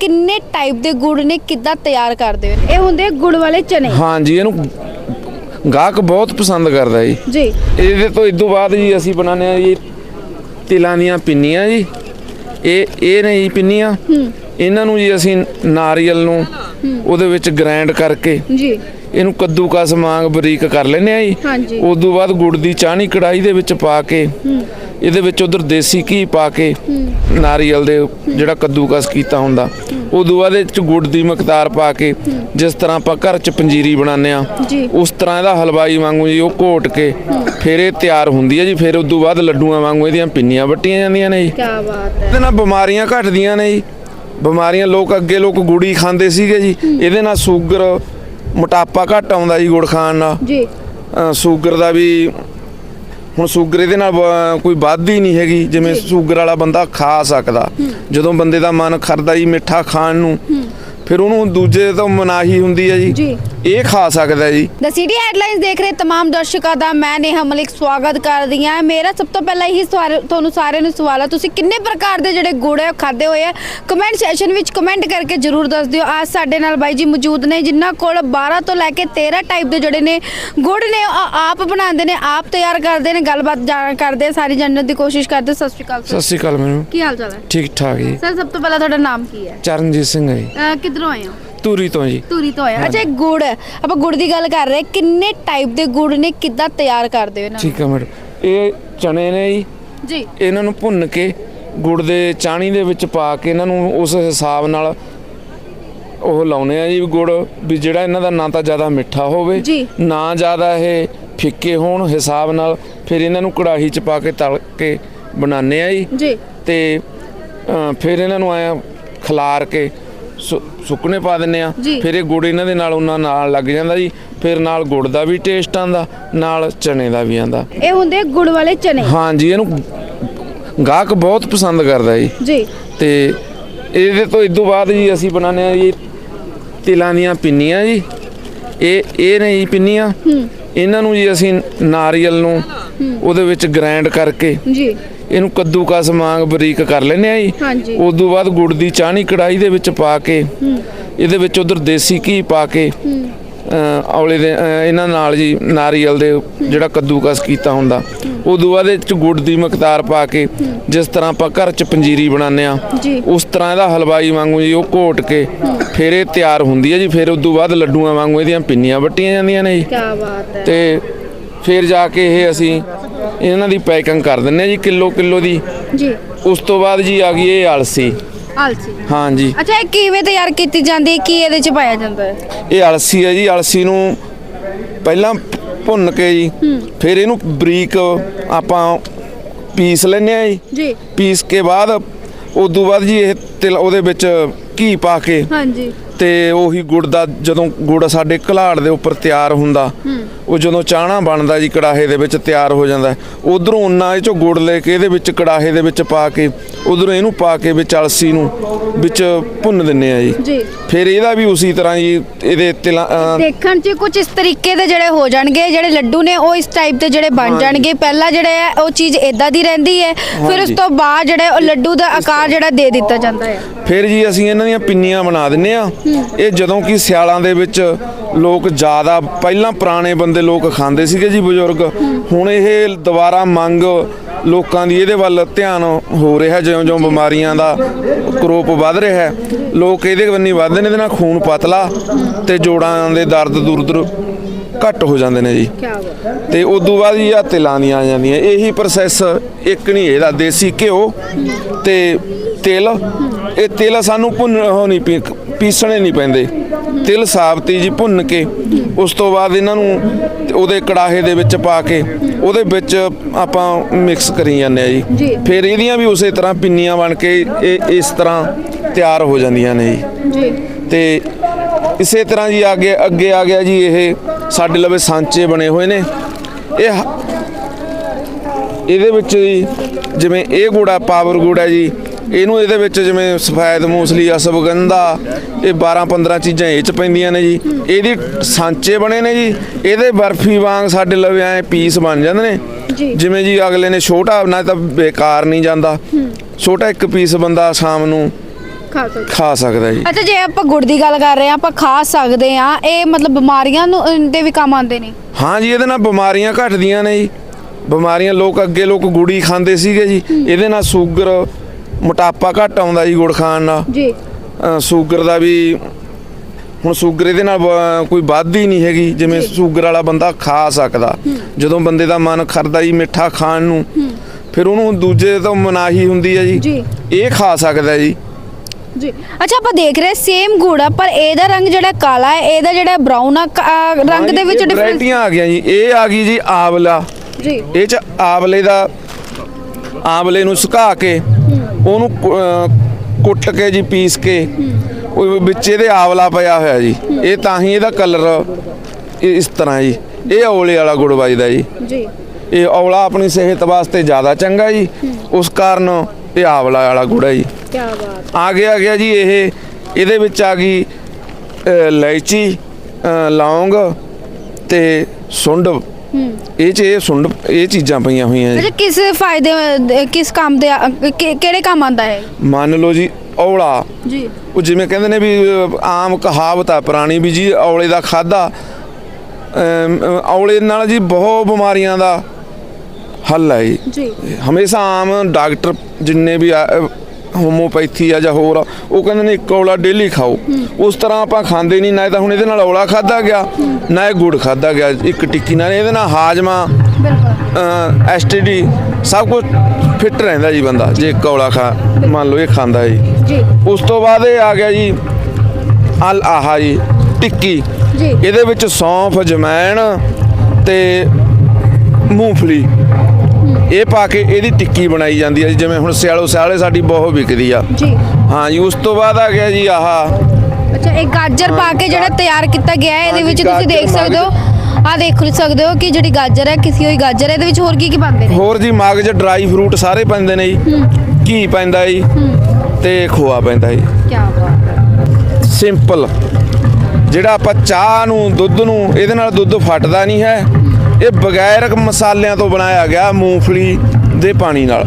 ਕਿੰਨੇ ਟਾਈਪ ਦੇ ਗੁੜ ਨੇ ਕਿੱਦਾਂ ਤਿਆਰ ਕਰਦੇ ਹੋ ਇਹ ਹੁੰਦੇ ਆ ਗੁੜ ਵਾਲੇ ਚਨੇ। ਹਾਂਜੀ ਇਹਨੂੰ ਗਾਹਕ ਬਹੁਤ ਪਸੰਦ ਕਰਦਾ ਜੀ। ਜੀ। ਇਹਦੇ ਤੋਂ ਇਦੋਂ ਬਾਅਦ ਜੀ ਅਸੀਂ ਬਣਾਉਂਦੇ ਆ ਜੀ ਤਿਲਾਂ ਦੀਆਂ ਪਿੰਨੀਆਂ ਜੀ। ਇਹ ਇਹ ਨੇ ਜੀ ਪਿੰਨੀਆਂ। ਇਹਨਾਂ ਨੂੰ ਜੀ ਅਸੀਂ ਨਾਰੀਅਲ ਨੂੰ ਉਹਦੇ ਵਿੱਚ ਗ੍ਰਾਈਂਡ ਕਰਕੇ ਜੀ। ਇਹਨੂੰ ਕੱਦੂਕਸ ਵਾਂਗ ਬਰੀਕ ਕਰ ਲੈਂਦੇ ਆ ਜੀ। ਉਸ ਤੋਂ ਬਾਅਦ ਗੁੜ ਦੀ ਚਾਹਣੀ ਕੜਾਈ ਦੇ ਵਿੱਚ ਪਾ ਕੇ ਇਹਦੇ ਵਿੱਚ ਉਧਰ ਦੇਸੀ ਘੀ ਪਾ ਕੇ ਨਾਰੀਅਲ ਦੇ ਜਿਹੜਾ ਕੱਦੂਕਸ ਕੀਤਾ ਹੁੰਦਾ। ਉਸ ਤੋਂ ਬਾਅਦ ਇਹ ਚ ਗੁੜ ਦੀ ਮਕਦਾਰ ਪਾ ਕੇ ਜਿਸ ਤਰ੍ਹਾਂ ਆਪਾਂ ਘਰ ਚ ਪੰਜੀਰੀ ਬਣਾਉਂਦੇ ਆ। ਉਸ ਤਰ੍ਹਾਂ ਇਹਦਾ ਹਲਵਾਈ ਵਾਂਗੂ ਜੀ ਉਹ ਘੋਟ ਕੇ ਫਿਰ ਇਹ ਤਿਆਰ ਹੁੰਦੀ ਹੈ ਜੀ। ਫਿਰ ਉਸ ਤੋਂ ਬਾਅਦ ਲੱਡੂਆਂ ਵਾਂਗੂ ਇਹਦੀਆਂ ਪਿੰਨੀਆਂ ਵੱਟੀਆਂ ਜਾਂਦੀਆਂ ਨੇ ਜੀ। ਕੀ ਬਾਤ ਹੈ। ਇਹਦੇ ਨਾਲ ਬਿਮਾਰੀਆਂ ਘਟਦੀਆਂ ਨੇ ਜੀ। ਬਿਮਾਰੀਆਂ ਲੋਕ ਅੱਗੇ ਲੋਕ ਗੁੜੀ ਖਾਂਦੇ ਸੀਗੇ ਜੀ ਇਹਦੇ ਨਾਲ ਸ਼ੂਗਰ ਮੋਟਾਪਾ ਘਟ ਆਉਂਦਾ ਜੀ ਗੁੜ ਖਾਣ ਨਾਲ। ਜੀ। ਸ਼ੂਗਰ ਦਾ ਵੀ ਹੁਣ ਸ਼ੂਗਰ ਇਹਦੇ ਨਾਲ ਕੋਈ ਵੱਧਦੀ ਨਹੀਂ ਹੈਗੀ ਜਿਵੇਂ ਸ਼ੂਗਰ ਵਾਲਾ ਬੰਦਾ ਖਾ ਸਕਦਾ। ਜਦੋਂ ਬੰਦੇ ਦਾ ਮਨ ਕਰਦਾ ਜੀ ਮਿੱਠਾ ਖਾਣ ਨੂੰ ਫਿਰ ਉਹਨੂੰ ਦੂਜੇ ਤੋਂ ਮਨਾਹੀ ਹੁੰਦੀ ਹੈ ਜੀ। ਜੀ ਇਹ ਖਾ ਸਕਦਾ ਜੀ ਦ ਸਿਟੀ ਹੈਡਲਾਈਨਸ ਦੇਖ ਰਹੇ तमाम ਦਰਸ਼ਕਾਂ ਦਾ ਮੈਂ ਨੇਹਾ ਮਲਿਕ ਸਵਾਗਤ ਕਰਦੀ ਹਾਂ ਮੇਰਾ ਸਭ ਤੋਂ ਪਹਿਲਾਂ ਇਹੀ ਸਵਾਲ ਤੁਹਾਨੂੰ ਸਾਰਿਆਂ ਨੂੰ ਸਵਾਲ ਹੈ ਤੁਸੀਂ ਕਿੰਨੇ ਪ੍ਰਕਾਰ ਦੇ ਜਿਹੜੇ ਗੁੜ ਹੈ ਉਹ ਖਾਦੇ ਹੋਏ ਆ ਕਮੈਂਟ ਸੈਸ਼ਨ ਵਿੱਚ ਕਮੈਂਟ ਕਰਕੇ ਜਰੂਰ ਦੱਸ ਦਿਓ ਅੱਜ ਸਾਡੇ ਨਾਲ ਬਾਈ ਜੀ ਮੌਜੂਦ ਨੇ ਜਿਨ੍ਹਾਂ ਕੋਲ 12 ਤੋਂ ਲੈ ਕੇ 13 ਟਾਈਪ ਦੇ ਜਿਹੜੇ ਨੇ ਗੁੜ ਨੇ ਉਹ ਆ- ਆਪ ਬਣਾਉਂਦੇ ਨੇ ਆਪ ਤਿਆਰ ਕਰਦੇ ਨੇ ਗੱਲਬਾਤ ਜਾਣ ਕਰਦੇ ਆ, ਸਾਰੀ ਜਾਣਨ ਦੀ ਕੋਸ਼ਿਸ਼ ਕਰਦੇ ਸਤਿ ਸ਼੍ਰੀ ਅਕਾਲ ਸਤਿ ਸਰ ਸ਼੍ਰੀ ਅਕਾਲ ਮੈਨੂੰ ਕੀ ਹਾਲ ਚਾਲ ਹੈ ਠੀਕ ਠਾਕ ਜੀ ਸਰ ਸਭ ਤੋਂ ਪਹਿਲਾਂ ਤੁਹਾਡਾ ਨਾਮ ਕੀ ਹੈ ਚਰਨਜੀਤ ਸਿੰਘ ਹੈ ਜੀ ਅਹ ਕਿੱਧਰੋਂ ਆਏ ਹੋ ਧੂਰੀ ਤੋਂ ਜੀ। ਧੂਰੀ ਤੋਂ ਆਇਆ। ਅੱਛਾ ਇਹ ਗੁੜ ਹੈ। ਆਪਾਂ ਗੁੜ ਦੀ ਗੱਲ ਕਰ ਰਹੇ ਕਿੰਨੇ ਟਾਈਪ ਦੇ ਗੁੜ ਨੇ? ਕਿੱਦਾਂ ਤਿਆਰ ਕਰਦੇ ਹੋ ਇਹਨਾਂ ਨੂੰ? ਠੀਕ ਹੈ ਮੈਡਮ ਇਹ ਚਨੇ ਨੇ ਜੀ। ਜੀ। ਇਹਨਾਂ ਨੂੰ ਭੁੰਨ ਕੇ ਗੁੜ ਦੇ ਚਾਣੀ ਦੇ ਵਿੱਚ ਪਾ ਕੇ ਇਹਨਾਂ ਨੂੰ ਉਸ ਹਿਸਾਬ ਨਾਲ ਉਹ ਲਾਉਨੇ ਆ ਜੀ ਗੁੜ ਵੀ ਜਿਹੜਾ ਇਹਨਾਂ ਦਾ ਨਾ ਤਾਂ ਜ਼ਿਆਦਾ ਮਿੱਠਾ ਹੋਵੇ ਜੀ। ਨਾ ਜ਼ਿਆਦਾ ਇਹ ਫਿੱਕੇ ਹੋਣ ਹਿਸਾਬ ਨਾਲ ਫਿਰ ਇਹਨਾਂ ਨੂੰ ਕੜਾਹੀ 'ਚ ਪਾ ਕੇ ਤਲ ਕੇ ਬਣਾਉਂਦੇ ਆ ਜੀ। ਜੀ। ਤੇ ਅ, ਫਿਰ ਇਹਨਾਂ ਨੂੰ ਆਇਆ ਖਲਾਰ ਕੇ ਸੁ- ਸੁੱਕਣੇ ਪਾ ਦਿੰਨੇ ਆ ਜੀ। ਫਿਰ ਇਹ ਗੁੜ ਇਹਨਾਂ ਦੇ ਨਾਲ ਉਹਨਾਂ ਨਾਲ ਲੱਗ ਜਾਂਦਾ ਜੀ। ਫਿਰ ਨਾਲ ਗੁੜ ਦਾ ਵੀ ਟੇਸਟ ਆਂਦਾ ਨਾਲ ਚਨੇ ਦਾ ਵੀ ਆਂਦਾ ਇਹ ਹੁੰਦੇ ਗੁੜ ਵਾਲੇ ਚਨੇ। ਹਾਂਜੀ ਇਹਨੂੰ ਗਾਹਕ ਬਹੁਤ ਪਸੰਦ ਕਰਦਾ ਜੀ। ਜੀ। ਤੇ ਇਹਦੇ ਤੋਂ ਇਦੋਂ ਬਾਅਦ ਜੀ ਅਸੀਂ ਬਣਾਉਂਦੇ ਆ ਜੀ ਤਿਲਾਂ ਦੀਆਂ ਪਿੰਨੀਆਂ ਜੀ। ਇਹ ਇਹ ਨੇ ਜੀ ਪਿੰਨੀਆਂ। ਇਹਨਾਂ ਨੂੰ ਜੀ ਅਸੀਂ ਨਾਰੀਅਲ ਨੂੰ ਉਹਦੇ ਵਿੱਚ ਗ੍ਰਾਈਂਡ ਕਰਕੇ ਜੀ। ਇਹਨੂੰ ਕੱਦੂਕਸ ਵਾਂਗ ਬਰੀਕ ਕਰ ਲੈਂਦੇ ਆ ਜੀ। ਉਸ ਤੋਂ ਬਾਅਦ ਗੁੜ ਦੀ ਚਾਹਣੀ ਕੜਾਈ ਦੇ ਵਿੱਚ ਪਾ ਕੇ ਇਹਦੇ ਵਿੱਚ ਉਧਰ ਦੇਸੀ ਘੀ ਪਾ ਕੇ ਔਲੇ ਦੇ ਇਹਨਾਂ ਨਾਲ ਜੀ ਨਾਰੀਅਲ ਦੇ ਜਿਹੜਾ ਕੱਦੂਕਸ ਕੀਤਾ ਹੁੰਦਾ। ਉਸ ਤੋਂ ਬਾਅਦ ਇਹ ਚ ਗੁੜ ਦੀ ਮਕਦਾਰ ਪਾ ਕੇ ਜਿਸ ਤਰ੍ਹਾਂ ਆਪਾਂ ਘਰ ਚ ਪੰਜੀਰੀ ਬਣਾਉਂਦੇ ਆ। ਉਸ ਤਰ੍ਹਾਂ ਇਹਦਾ ਹਲਵਾਈ ਵਾਂਗੂ ਜੀ ਉਹ ਘੋਟ ਕੇ ਫਿਰ ਇਹ ਤਿਆਰ ਹੁੰਦੀ ਹੈ ਜੀ। ਫਿਰ ਉਸ ਤੋਂ ਬਾਅਦ ਲੱਡੂਆਂ ਵਾਂਗੂ ਇਹਦੀਆਂ ਪਿੰਨੀਆਂ ਵੱਟੀਆਂ ਜਾਂਦੀਆਂ ਨੇ ਜੀ। ਕੀ ਬਾਤ ਹੈ। ਤੇ ਫਿਰ ਜਾ ਕੇ ਇਹ ਅਸੀਂ ਇਹਨਾਂ ਦੀ ਪੈਕਿੰਗ ਕਰ ਦਿੰਨੇ ਆ ਜੀ ਕਿਲੋ ਕਿਲੋ ਦੀ। ਜੀ। ਉਸ ਤੋਂ ਬਾਅਦ ਜੀ ਆ ਗਈ ਇਹ ਅਲਸੀ ਆਲਸੀ। ਹਾਂਜੀ ਅੱਛਾ ਇਹ ਕਿਵੇਂ ਤਿਆਰ ਕੀਤੀ ਜਾਂਦੀ ਹੈ? ਕੀ ਇਹਦੇ ਚ ਪਾਇਆ ਜਾਂਦਾ ਹੈ? ਇਹ ਅਲਸੀ ਹੈ ਜੀ ਅਲਸੀ ਨੂੰ ਪਹਿਲਾਂ ਭੁੰਨ ਕੇ ਜੀ ਫਿਰ ਇਹਨੂੰ ਬਰੀਕ ਆਪਾਂ ਪੀਸ ਲੈਨੇ ਆ ਜੀ। ਜੀ। ਪੀਸ ਕੇ ਬਾਅਦ ਉਸ ਤੋਂ ਬਾਅਦ ਜੀ ਇਹ ਤਿਲ ਉਹਦੇ ਵਿੱਚ ਘੀ ਪਾ ਕੇ ਹਾਂਜੀ। ਤੇ ਉਹੀ ਗੁੜ ਦਾ ਜਦੋਂ ਗੁੜ ਸਾਡੇ ਘਲਾੜ ਦੇ ਉੱਪਰ ਤਿਆਰ ਹੁੰਦਾ ਉਹ ਜਦੋਂ ਚਾਹਣਾ ਬਣਦਾ ਜੀ ਕੜਾਹੇ ਦੇ ਵਿੱਚ ਤਿਆਰ ਹੋ ਜਾਂਦਾ ਉਧਰੋਂ ਉਨਾ ਇਹ ਚੋਂ ਗੁੜ ਲੈ ਕੇ ਇਹਦੇ ਵਿੱਚ ਕੜਾਹੇ ਦੇ ਵਿੱਚ ਪਾ ਕੇ ਉਧਰੋਂ ਇਹਨੂੰ ਪਾ ਕੇ ਵਿੱਚ ਅਲਸੀ ਨੂੰ ਵਿੱਚ ਭੁੰਨ ਦਿੰਨੇ ਆ ਜੀ। ਫਿਰ ਇਹਦਾ ਵੀ ਉਸੇ ਤਰ੍ਹਾਂ ਜੀ ਇਹਦੇ ਤਿਲਾਂ ਦੇਖਣ 'ਚ ਕੁਝ ਇਸ ਤਰੀਕੇ ਦੇ ਜਿਹੜੇ ਹੋ ਜਾਣਗੇ ਜਿਹੜੇ ਲੱਡੂ ਨੇ ਉਹ ਇਸ ਟਾਈਪ ਦੇ ਜਿਹੜੇ ਬਣ। ਜਾਣਗੇ। ਪਹਿਲਾਂ ਜਿਹੜੇ ਹੈ ਉਹ ਚੀਜ਼ ਇਦਾਂ ਦੀ ਰਹਿੰਦੀ ਹੈ ਫਿਰ ਉਸ। ਤੋਂ ਬਾਅਦ ਜਿਹੜੇ ਉਹ ਲੱਡੂ ਦਾ ਆਕਾਰ ਜਿਹੜਾ ਦੇ ਦਿੱਤਾ ਜਾਂਦਾ ਹੈ। ਫਿਰ ਜੀ ਅਸੀਂ ਇਹਨਾਂ ਦੀਆਂ ਪਿੰਨੀਆਂ ਬਣਾ ਦਿੰਨੇ ਆ। ਇਹ ਜਦੋਂ ਕਿ ਸਿਆਲਾਂ ਦੇ ਵਿੱਚ ਲੋਕ ਜ਼ਿਆਦਾ ਪਹਿਲਾਂ ਪੁਰਾਣੇ ਬੰਦੇ ਲੋਕ ਖਾਂਦੇ ਸੀਗੇ ਜੀ ਬਜ਼ੁਰਗ। ਹੁਣ ਇਹ ਦੁਬਾਰਾ ਮੰਗ ਲੋਕਾਂ ਦੀ ਇਹਦੇ ਵੱਲ ਧਿਆਨ ਹੋ ਰਿਹਾ ਜਿਉਂ-ਜਿਉਂ ਬਿਮਾਰੀਆਂ ਦਾ ਕਰੋਪ ਵੱਧ ਰਿਹਾ ਹੈ। ਲੋਕ ਇਹਦੇ ਬੰਨੀ ਵੱਧਦੇ ਨੇ ਇਹਦੇ ਨਾਲ ਖੂਨ ਪਤਲਾ ਤੇ ਜੋੜਾਂ ਦੇ ਦਰਦ ਦੁਰਦ ਘੱਟ ਹੋ ਜਾਂਦੇ ਨੇ ਜੀ। ਕੀ ਬਾਤ ਤੇ ਉਦੋਂ ਬਾਅਦ ਜੀ ਆ ਤਿਲਾਂ ਦੀਆਂ ਆ ਜਾਂਦੀਆਂ। ਇਹੀ ਪ੍ਰੋਸੈਸ ਇੱਕ ਨਹੀਂ ਇਹਦਾ ਦੇਸੀ ਘਿਓ ਤੇ ਤਿਲ ਇਹ ਤਿਲ ਸਾਨੂੰ ਭੁੰਨ ਉਹ ਨਹੀਂ ਪੀ- ਪੀਸਣੇ ਨਹੀਂ ਪੈਂਦੇ। ਤਿਲ ਸਾਬਤੀ ਜੀ ਭੁੰਨ ਕੇ ਉਸ ਤੋਂ ਬਾਅਦ ਇਹਨਾਂ ਨੂੰ ਉਹਦੇ ਕੜਾਹੇ ਦੇ ਵਿੱਚ ਪਾ ਕੇ ਉਹਦੇ ਵਿੱਚ ਆਪਾਂ ਮਿਕਸ ਕਰੀ ਜਾਂਦੇ ਆ ਜੀ। ਜੀ। ਫਿਰ ਇਹਦੀਆਂ ਵੀ ਉਸੇ ਤਰ੍ਹਾਂ ਪਿੰਨੀਆਂ ਬਣ ਕੇ ਇਹ ਇਸ ਤਰ੍ਹਾਂ ਤਿਆਰ ਹੋ ਜਾਂਦੀਆਂ ਨੇ ਜੀ। ਜੀ। ਤੇ ਇਸੇ ਤਰ੍ਹਾਂ ਜੀ ਅੱਗੇ ਅੱਗੇ ਆ ਗਿਆ ਜੀ ਇਹ ਸਾਡੇ ਲਵੇ ਸਾਂਚੇ ਬਣੇ ਹੋਏ ਨੇ। ਇਹ ਹ- ਇਹਦੇ ਵਿੱਚ ਜੀ ਜਿਵੇਂ ਇਹ ਗੂੜਾ ਪਾਵਰ ਗੂੜਾ ਜੀ ਇਹਨੂੰ ਇਹਦੇ ਵਿੱਚ ਜਿਵੇਂ ਸਫੈਦ ਮੂਸਲੀ ਅਸਵਗੰਧਾ ਇਹ 12 15 ਚੀਜ਼ਾਂ ਇਹ ਚ ਪੈਂਦੀਆਂ ਨੇ ਜੀ। ਇਹਦੀ ਸਾਂਚੇ ਬਣੇ ਨੇ ਜੀ। ਇਹਦੇ ਬਰਫੀ ਵਾਂਗ ਸਾਡੇ ਲਵੇ ਐ ਪੀਸ ਬਣ ਜਾਂਦੇ ਨੇ। ਜਿਵੇਂ ਜੀ ਅਗਲੇ ਨੇ ਛੋਟਾ ਨਾ ਤਾਂ ਬੇਕਾਰ ਨਹੀਂ ਜਾਂਦਾ। ਛੋਟਾ ਇੱਕ ਪੀਸ ਬੰਦਾ ਸ਼ਾਮ ਨੂੰ ਖਾ ਸਕਦੇ। ਜੀ। ਅੱਛਾ ਜੇ ਆਪਾਂ ਗੁੜ ਦੀ ਗੱਲ ਕਰ ਰਹੇ ਆ ਆਪਾਂ ਖਾ ਸਕਦੇ ਆ ਇਹ ਮਤਲਬ ਬਿਮਾਰੀਆਂ ਨੂੰ ਦੇ ਵੀ ਕੰਮ ਆਉਂਦੇ ਨੇ। ਹਾਂ ਜੀ ਇਹਦੇ ਨਾਲ ਬਿਮਾਰੀਆਂ ਘਟਦੀਆਂ ਨੇ ਜੀ। ਬਿਮਾਰੀਆਂ ਲੋਕ ਅੱਗੇ ਲੋਕ ਗੁੜੀ ਖਾਂਦੇ ਸੀਗੇ ਜੀ। ਇਹਦੇ ਨਾਲ ਸ਼ੂਗਰ ਮੋਟਾਪਾ ਘਟ ਆਉਂਦਾ ਜੀ ਗੁੜ ਖਾਣ ਨਾਲ। ਜੀ। ਸ਼ੂਗਰ ਦਾ ਵੀ ਹੁਣ ਸ਼ੂਗਰ ਇਹਦੇ ਨਾਲ ਕੋਈ ਵੱਧਦੀ ਨਹੀਂ ਹੈਗੀ ਜਿਵੇਂ ਸ਼ੂਗਰ ਵਾਲਾ ਬੰਦਾ ਖਾ ਸਕਦਾ। ਜਦੋਂ ਬੰਦੇ ਦਾ ਮਨ ਕਰਦਾ ਜੀ ਮਿੱਠਾ ਖਾਣ ਨੂੰ ਫਿਰ ਉਹਨੂੰ ਦੂਜੇ ਤੋਂ ਮਨਾਹੀ ਹੁੰਦੀ ਹੈ ਜੀ। ਇਹ ਖਾ ਸਕਦਾ ਜੀ। ਜੀ। ਅੱਛਾ ਆਪਾਂ ਦੇਖ ਰਹੇ ਸੇਮ ਗੁੜ ਆ ਪਰ ਇਹਦਾ ਰੰਗ ਜਿਹੜਾ ਕਾਲਾ ਹੈ ਇਹਦਾ ਜਿਹੜਾ ਬਰਾਊਨ ਆ ਰੰਗ ਦੇ ਵਿੱਚ ਡਿਫਰੈਂਸ ਆ ਗਈਆਂ ਜੀ। ਇਹ ਆ ਗਈ ਜੀ ਆਵਲਾ। ਜੀ। ਇਹ ਚ ਆਵਲੇ ਦਾ ਆਵਲੇ ਨੂੰ ਸੁਕਾ ਕੇ ਉਹਨੂੰ ਕੁੱਟ ਕੇ ਜੀ ਪੀਸ ਕੇ ਉਹ ਵਿੱਚ ਇਹਦੇ ਆਵਲਾ ਪਿਆ ਹੋਇਆ ਜੀ। ਇਹ ਤਾਂ ਹੀ ਇਹਦਾ ਕਲਰ ਇਸ ਤਰ੍ਹਾਂ ਜੀ। ਇਹ ਔਲੇ ਵਾਲਾ ਗੁੜ ਵੱਜਦਾ ਜੀ। ਜੀ। ਇਹ ਔਲਾ ਆਪਣੀ ਸਿਹਤ ਵਾਸਤੇ ਜ਼ਿਆਦਾ ਚੰਗਾ ਜੀ। ਉਸ ਕਾਰਨ ਇਹ ਆਵਲਾ ਵਾਲਾ ਗੁੜ ਹੈ ਜੀ। ਕੀ ਬਾਤ। ਆ ਗਿਆ ਗਿਆ ਜੀ ਇਹ। ਇਹਦੇ ਵਿੱਚ ਆ ਗਈ ਇਲਾਇਚੀ ਲੌਂਗ ਤੇ ਸੁੰਡ ਇਹ ਚ ਇਹ ਸੁੰਡ ਇਹ ਚੀਜ਼ਾਂ ਪਈਆਂ ਹੋਈਆਂ ਜੀ। ਅੱਛਾ ਕਿਸ ਫਾਇਦੇ ਕਿਸ ਕੰਮ ਦੇ ਆ- ਕਿ- ਕਿਹੜੇ ਕੰਮ ਆਉਂਦਾ ਹੈ? ਮੰਨ ਲਓ ਜੀ ਔਲਾ। ਜੀ। ਉਹ ਜਿਵੇਂ ਕਹਿੰਦੇ ਨੇ ਵੀ ਆਮ ਕਹਾਵਤ ਆ ਪੁਰਾਣੀ ਵੀ ਜੀ ਔਲੇ ਦਾ ਖਾਦਾ ਔਲੇ ਨਾਲ ਜੀ ਬਹੁਤ ਬਿਮਾਰੀਆਂ ਦਾ ਹੱਲ ਹੈ ਜੀ। ਜੀ। ਹਮੇਸ਼ਾ ਆਮ ਡਾਕਟਰ ਜਿੰਨੇ ਵੀ ਆ, ਹੋਮੋਪੈਥੀ ਆ ਜਾਂ ਹੋਰ ਆ, ਉਹ ਕਹਿੰਦੇ ਨੇ ਇੱਕ ਔਲਾ ਡੇਲੀ ਖਾਓ। ਉਸ ਤਰ੍ਹਾਂ ਆਪਾਂ ਖਾਂਦੇ ਨਹੀਂ ਨਾ ਤਾਂ ਹੁਣ ਇਹਦੇ ਨਾਲ ਔਲਾ ਖਾਦਾ ਗਿਆ ਨਾ ਇਹ ਗੁੜ ਖਾਦਾ ਗਿਆ ਇੱਕ ਟਿੱਕੀ ਨਾਲ ਇਹਦੇ ਨਾਲ ਹਾਜਮਾ ਬਿਲਕੁਲ। ਐਸਟੀਡੀ ਸਭ ਕੁਝ ਫਿੱਟ ਰਹਿੰਦਾ ਜੀ ਬੰਦਾ ਜੇ ਇੱਕ ਔਲਾ ਖਾ ਮੰਨ ਲਓ ਇਹ ਖਾਂਦਾ ਜੀ। ਜੀ। ਉਸ ਤੋਂ ਬਾਅਦ ਇਹ ਆ ਗਿਆ ਜੀ ਅਲ ਆਹਾ ਜੀ ਟਿੱਕੀ। ਜੀ। ਇਹਦੇ ਵਿੱਚ ਸੌਂਫ ਜਮੈਣ ਤੇ ਮੂੰਗਫਲੀ। ਇਹ ਪਾ ਕੇ ਇਹਦੀ ਟਿੱਕੀ ਬਣਾਈ ਜਾਂਦੀ ਹੈ ਜਿਵੇਂ ਹੁਣ ਸਿਆਲੋ ਸਿਆਲੇ ਸਾਡੀ ਬਹੁਤ ਵਿਕਦੀ ਆ। ਜੀ। ਹਾਂ ਜੀ ਉਸ ਤੋਂ ਬਾਅਦ ਆ ਗਿਆ ਜੀ ਆਹਾ। ਅੱਛਾ ਇਹ ਗਾਜਰ ਪਾ ਕੇ ਜਿਹੜਾ ਤਿਆਰ ਕੀਤਾ ਗਿਆ ਹੈ ਇਹਦੇ ਵਿੱਚ ਤੁਸੀਂ ਦੇਖ ਸਕਦੇ ਹੋ। ਆ ਦੇਖ ਸਕਦੇ ਹੋ ਕਿ ਜਿਹੜੀ ਗਾਜਰ ਹੈ ਕਿਸੇ ਹੋਈ ਗਾਜਰ ਹੈ ਇਹਦੇ ਵਿੱਚ ਹੋਰ ਕੀ ਕੀ ਪਾਉਂਦੇ ਨੇ? ਹੋਰ ਜੀ ਮਗਜ ਡਰਾਈ ਫਰੂਟ ਸਾਰੇ ਪੈਂਦੇ ਨੇ ਜੀ। ਘੀ ਪੈਂਦਾ ਜੀ ਤੇ ਖੋਆ ਪੈਂਦਾ ਜੀ। ਕੀ ਬਾਤ ਸਿੰਪਲ ਜਿਹੜਾ ਆਪਾਂ ਚਾਹ ਨੂੰ ਦੁੱਧ ਨੂੰ ਇਹਦੇ ਨਾਲ ਦੁੱਧ ਫਟਦਾ ਨਹੀਂ ਹੈ। ਇਹ ਬਗੈਰ ਮਸਾਲਿਆਂ ਤੋਂ ਬਣਾਇਆ ਗਿਆ ਮੂੰਗਫਲੀ ਦੇ ਪਾਣੀ ਨਾਲ।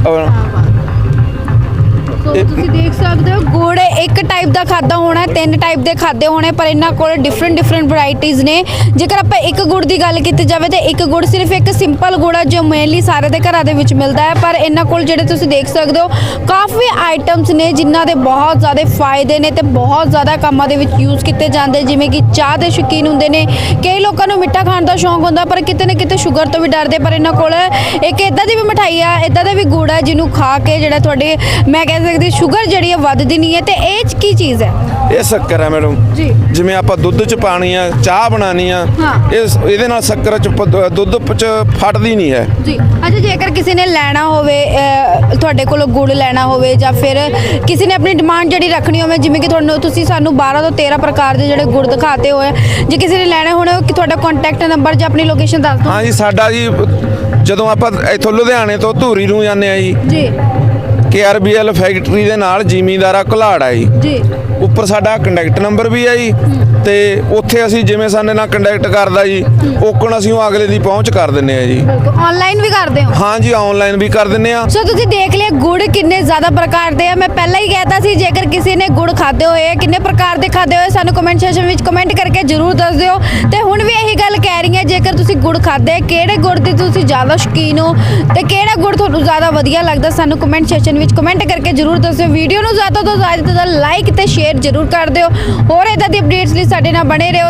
ਸੋ ਤੁਸੀਂ ਦੇਖ ਸਕਦੇ ਹੋ ਗੁੜ ਇੱਕ ਟਾਈਪ ਦਾ ਖਾਦਾ ਹੋਣਾ ਹੈ, ਤਿੰਨ ਟਾਈਪ ਦੇ ਖਾਦੇ ਹੋਣੇ ਪਰ ਇਹਨਾਂ ਕੋਲ ਡਿਫਰੈਂਟ ਡਿਫਰੈਂਟ ਵੈਰਾਈਟੀਆਂ ਨੇ। ਜੇਕਰ ਆਪਾਂ ਇੱਕ ਗੁੜ ਦੀ ਗੱਲ ਕੀਤੀ ਜਾਵੇ ਤਾਂ ਇੱਕ ਗੁੜ ਸਿਰਫ ਇੱਕ ਸਿੰਪਲ ਗੁੜ ਹੈ ਜੋ ਮੇਨਲੀ ਸਾਰੇ ਦੇ ਘਰਾਂ ਦੇ ਵਿੱਚ ਮਿਲਦਾ ਹੈ ਪਰ ਇਹਨਾਂ ਕੋਲ ਜਿਹੜੇ ਤੁਸੀਂ ਦੇਖ ਸਕਦੇ ਹੋ ਕਾਫੀ ਆਈਟਮਸ ਨੇ ਜਿਨ੍ਹਾਂ ਦੇ ਬਹੁਤ ਜ਼ਿਆਦਾ ਫਾਇਦੇ ਨੇ ਤੇ ਬਹੁਤ ਜ਼ਿਆਦਾ ਕੰਮਾਂ ਦੇ ਵਿੱਚ ਯੂਜ਼ ਕੀਤੇ ਜਾਂਦੇ ਜਿਵੇਂ ਕਿ ਚਾਹ ਦੇ ਸ਼ੌਕੀਨ ਹੁੰਦੇ ਨੇ। ਕਈ ਲੋਕਾਂ ਨੂੰ ਮਿੱਠਾ ਖਾਣ ਦਾ ਸ਼ੌਂਕ ਹੁੰਦਾ ਪਰ ਕਿਤੇ ਨਾ ਕਿਤੇ ਸ਼ੂਗਰ ਤੋਂ ਵੀ ਡਰਦੇ ਪਰ ਇਹਨਾਂ ਕੋਲ ਇੱਕ ਇਦਾਂ ਦੀ ਵੀ ਮਠਾਈ ਆ ਇਦਾਂ ਦਾ ਵੀ ਗੁੜ ਹੈ ਜਿਹਨੂੰ ਖਾ ਕੇ ਜਿਹੜਾ ਤੁਹਾਡੇ ਮੈਂ ਕਹਿ ਸਕਦੀ ਸ਼ੂਗਰ ਜਿਹੜੀ ਹੈ ਵੱਧਦੀ ਨਹੀਂ ਹੈ ਤੇ ਇਹ 'ਚ ਕੀ ਚੀਜ਼ ਹੈ? ਇਹ ਸ਼ੱਕਰ ਹੈ ਮੈਡਮ। ਜੀ। ਜਿਵੇਂ ਆਪਾਂ ਦੁੱਧ ਚ ਪਾਣੀ ਆ ਚਾਹ ਬਣਾਣੀ ਆ ਹਾਂ। ਇਹ ਇਹਦੇ ਨਾਲ ਸ਼ੱਕਰ ਚ ਪ- ਦੁੱਧ ਚ ਫਟਦੀ ਨਹੀਂ ਹੈ। ਜੀ। ਅੱਛਾ ਜੇਕਰ ਕਿਸੇ ਨੇ ਲੈਣਾ ਹੋਵੇ ਅਹ, ਤੁਹਾਡੇ ਕੋਲੋਂ ਗੁੜ ਲੈਣਾ ਹੋਵੇ ਜਾਂ ਫਿਰ ਕਿਸੇ ਨੇ ਆਪਣੀ ਡਿਮਾਂਡ ਜਿਹੜੀ ਰੱਖਣੀ ਹੋਵੇ ਜਿਵੇਂ ਕਿ ਤੁਹਾਨੂੰ ਤੁਸੀਂ ਸਾਨੂੰ 12 ਤੋਂ 13 ਪ੍ਰਕਾਰ ਦੇ ਜਿਹੜੇ ਗੁੜ ਦਿਖਾਤੇ ਹੋਏ ਆ, ਜੇ ਕਿਸੇ ਨੇ ਲੈਣੇ ਹੋਣੇ ਕਿ ਤੁਹਾਡਾ ਕੰਟੈਕਟ ਨੰਬਰ ਜਾਂ ਆਪਣੀ ਲੋਕੇਸ਼ਨ ਦੱਸ ਦਿਓ। ਹਾਂ ਜੀ ਸਾਡਾ ਜੀ ਜਦੋਂ ਆਪਾਂ ਇੱਥੋਂ ਲੁਧਿਆਣੇ ਤੋਂ ਧੂਰੀ ਨੂੰ ਜਾਂਦੇ ਆ ਜੀ ਜੀ। ਕੇਆਰਬੀਐਲ ਫੈਕਟਰੀ ਦੇ ਨਾਲ ਜ਼ਿਮੀਂਦਾਰਾ ਘੁਲਾੜ ਆ ਜੀ। ਜੀ ਉੱਪਰ ਸਾਡਾ ਕੰਟੈਕਟ ਨੰਬਰ ਵੀ ਜੀ ਤੇ ਉੱਥੇ ਅਸੀਂ ਜਿਵੇਂ ਸਾਡੇ ਨਾਲ ਕੰਟੈਕਟ ਕਰਦਾ ਜੀ ਓਕਣ ਅਸੀਂ ਉਹ ਅਗਲੇ ਦੀ ਪਹੁੰਚ ਕਰ ਦਿੰਨੇ ਆ ਜੀ। ਆਨਲਾਈਨ ਵੀ ਕਰਦੇ ਹੋ? ਹਾਂ ਜੀ ਆਨਲਾਈਨ ਵੀ ਕਰ ਦਿੰਨੇ ਆ ਸੋ ਤੁਸੀਂ ਦੇਖ ਲਿਆ ਗੁੜ ਕਿੰਨੇ ਜ਼ਿਆਦਾ ਪ੍ਰਕਾਰ ਦੇ ਆ। ਮੈਂ ਪਹਿਲਾਂ ਹੀ ਕਹਿਤਾ ਸੀ ਜੇਕਰ ਕਿਸੇ ਨੇ ਗੁੜ ਖਾਦੇ ਹੋਏ ਆ ਕਿੰਨੇ ਪ੍ਰਕਾਰ ਦੇ ਖਾਦੇ ਹੋਏ ਸਾਨੂੰ ਕਮੈਂਟ ਸੈਕਸ਼ਨ ਵਿੱਚ ਕਮੈਂਟ ਕਰਕੇ ਜਰੂਰ ਦੱਸ ਦਿਓ। ਤੇ ਹੁਣ ਵੀ ਇਹੀ ਗੱਲ ਕਹਿ ਰਹੀ ਹਾਂ ਜੇਕਰ ਤੁਸੀਂ ਗੁੜ ਖਾਦੇ ਕਿਹੜੇ ਗੁੜ ਦੇ ਤੁਸੀਂ ਜ਼ਿਆਦਾ ਸ਼ੌਕੀਨ ਹੋ ਤੇ ਕਿਹੜਾ ਗੁੜ ਤੁਹਾਨੂੰ ਜ਼ਿਆਦਾ ਵਧੀਆ ਲੱਗਦਾ ਸਾਨੂੰ ਕਮੈਂਟ ਸੈਕਸ਼ਨ ਵਿੱਚ ਕਮੈਂਟ ਕਰਕੇ ਜਰੂਰ ਦੱਸਿਓ। ਵੀਡੀਓ ਨੂੰ ਜ਼ਿਆਦਾ ਤੋਂ ਜ਼ਿਆਦਾ ਲਾਈਕ ਤੇ ਸ਼ੇਅਰ ਜਰੂਰ ਕਰ ਦਿਓ। ਹੋਰ ਇਦਾਂ ਦੀ ਅਪਡੇਟਸ ਲਈ ਸਾਡੇ ਨਾਲ ਬਣੇ ਰਹੋ।